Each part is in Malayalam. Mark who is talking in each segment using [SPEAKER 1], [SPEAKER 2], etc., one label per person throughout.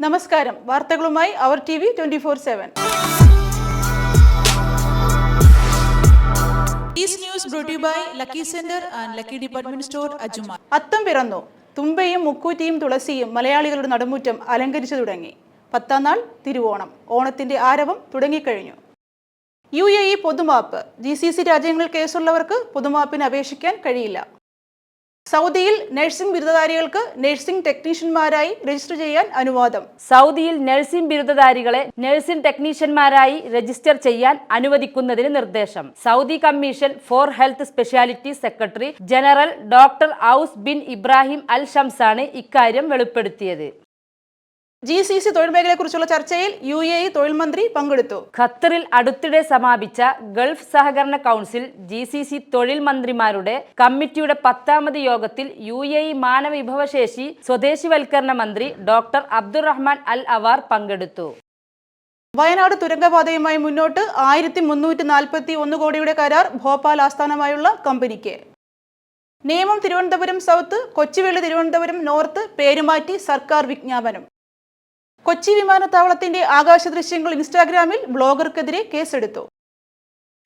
[SPEAKER 1] നമസ്കാരം. വാർത്തകളുമായി അവർ T V twenty four seven. Atham പിറന്നു. തുമ്പയും മുക്കൂറ്റിയും തുളസിയും മലയാളികളുടെ നടുമുറ്റം അലങ്കരിച്ചു തുടങ്ങി. പത്താം നാൾ തിരുവോണം. ഓണത്തിന്റെ ആരവം തുടങ്ങിക്കഴിഞ്ഞു. യു എ ഇ പൊതുമാപ്പ്. ജി സി സി രാജ്യങ്ങളിൽ കേസുള്ളവർക്ക് പൊതുമാപ്പിന് അപേക്ഷിക്കാൻ കഴിയില്ല. സൗദിയിൽ നഴ്സിംഗ് ബിരുദധാരികൾക്ക് നഴ്സിംഗ് ടെക്നീഷ്യന്മാരായി രജിസ്റ്റർ ചെയ്യാൻ അനുവാദം.
[SPEAKER 2] സൗദിയിൽ നഴ്സിംഗ് ബിരുദധാരികളെ നഴ്സിംഗ് ടെക്നീഷ്യന്മാരായി രജിസ്റ്റർ ചെയ്യാൻ അനുവദിക്കുന്നതിന് നിർദ്ദേശം. Saudi commission for health speciality secretary general doctor Aws bin Ibrahim al ഷംസാണ് ഇക്കാര്യം വെളിപ്പെടുത്തിയത്.
[SPEAKER 1] ജി സി സി തൊഴിൽ മേഖലയെക്കുറിച്ചുള്ള ചർച്ചയിൽ യു എ ഇ തൊഴിൽ മന്ത്രി പങ്കെടുത്തു.
[SPEAKER 2] ഖത്തറിൽ അടുത്തിടെ സമാപിച്ച ഗൾഫ് സഹകരണ കൗൺസിൽ ജി സി സി തൊഴിൽ മന്ത്രിമാരുടെ കമ്മിറ്റിയുടെ പത്താമത് യോഗത്തിൽ യു എ ഇ മാനവ വിഭവശേഷി സ്വദേശിവൽക്കരണ മന്ത്രി ഡോക്ടർ അബ്ദുറഹ്മാൻ അൽ അവാർ പങ്കെടുത്തു.
[SPEAKER 1] വയനാട് തുരങ്കപാതയുമായി മുന്നോട്ട് ആയിരത്തി മുന്നൂറ്റി നാൽപ്പത്തി ഒന്ന് കോടിയുടെ കരാർ ഭോപ്പാൽ ആസ്ഥാനമായുള്ള കമ്പനിക്ക്. നിയമം തിരുവനന്തപുരം സൗത്ത് കൊച്ചുവേളി തിരുവനന്തപുരം നോർത്ത് പേരുമാറ്റി സർക്കാർ വിജ്ഞാപനം. കൊച്ചി വിമാനത്താവളത്തിന്റെ ആകാശ ദൃശ്യങ്ങൾ ഇൻസ്റ്റാഗ്രാമിൽ ബ്ലോഗർക്കെതിരെ കേസെടുത്തു.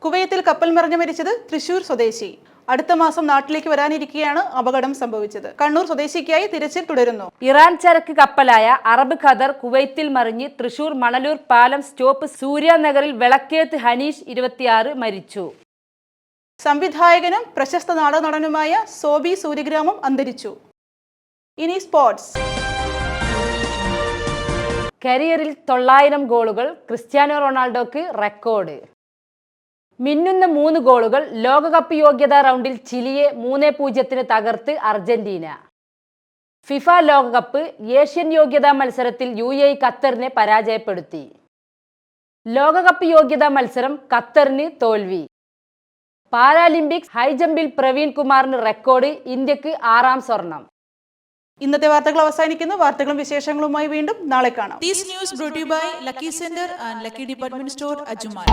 [SPEAKER 1] കുവൈത്തിൽ കപ്പൽ മറിഞ്ഞു മരിച്ചത് തൃശൂർ സ്വദേശി. അടുത്ത മാസം നാട്ടിലേക്ക് വരാനിരിക്കെയാണ് അപകടം സംഭവിച്ചത്. കണ്ണൂർ സ്വദേശിക്കായി തിരച്ചിൽ തുടരുന്നു.
[SPEAKER 2] ഇറാൻ ചരക്ക് കപ്പലായ അറബ് ഖദർ കുവൈത്തിൽ മറിഞ്ഞ് തൃശൂർ മണലൂർ പാലം സ്റ്റോപ്പ് സൂര്യാനഗറിൽ വിളക്കേത്ത് ഹനീഷ് ഇരുപത്തിയാറ് മരിച്ചു.
[SPEAKER 1] സംവിധായകനും പ്രശസ്ത നാടക നടനുമായ സോബി സൂര്യഗ്രാമം അന്തരിച്ചു. ഇനി സ്പോർട്സ്.
[SPEAKER 2] കരിയറിൽ തൊള്ളായിരം ഗോളുകൾ ക്രിസ്ത്യാനോ റൊണാൾഡോക്ക് റെക്കോർഡ്. മിന്നുന്ന മൂന്ന് ഗോളുകൾ ലോകകപ്പ് യോഗ്യതാ റൗണ്ടിൽ ചിലിയെ മൂന്ന് പൂജ്യത്തിന് തകർത്ത് അർജന്റീന. ഫിഫ ലോകകപ്പ് ഏഷ്യൻ യോഗ്യതാ മത്സരത്തിൽ യു എ ഖത്തറിനെ പരാജയപ്പെടുത്തി. ലോകകപ്പ് യോഗ്യതാ മത്സരം ഖത്തറിന് തോൽവി. പാരാലിമ്പിക്സ് ഹൈജമ്പിൽ പ്രവീൺ കുമാറിന് റെക്കോർഡ് ഇന്ത്യയ്ക്ക് ആറാം സ്വർണം.
[SPEAKER 1] ഇന്നത്തെ വാർത്തകൾ അവസാനിക്കുന്നു. വാർത്തകളും വിശേഷങ്ങളുമായി വീണ്ടും നാളെ കാണാം. News by lucky centre and department store Ajman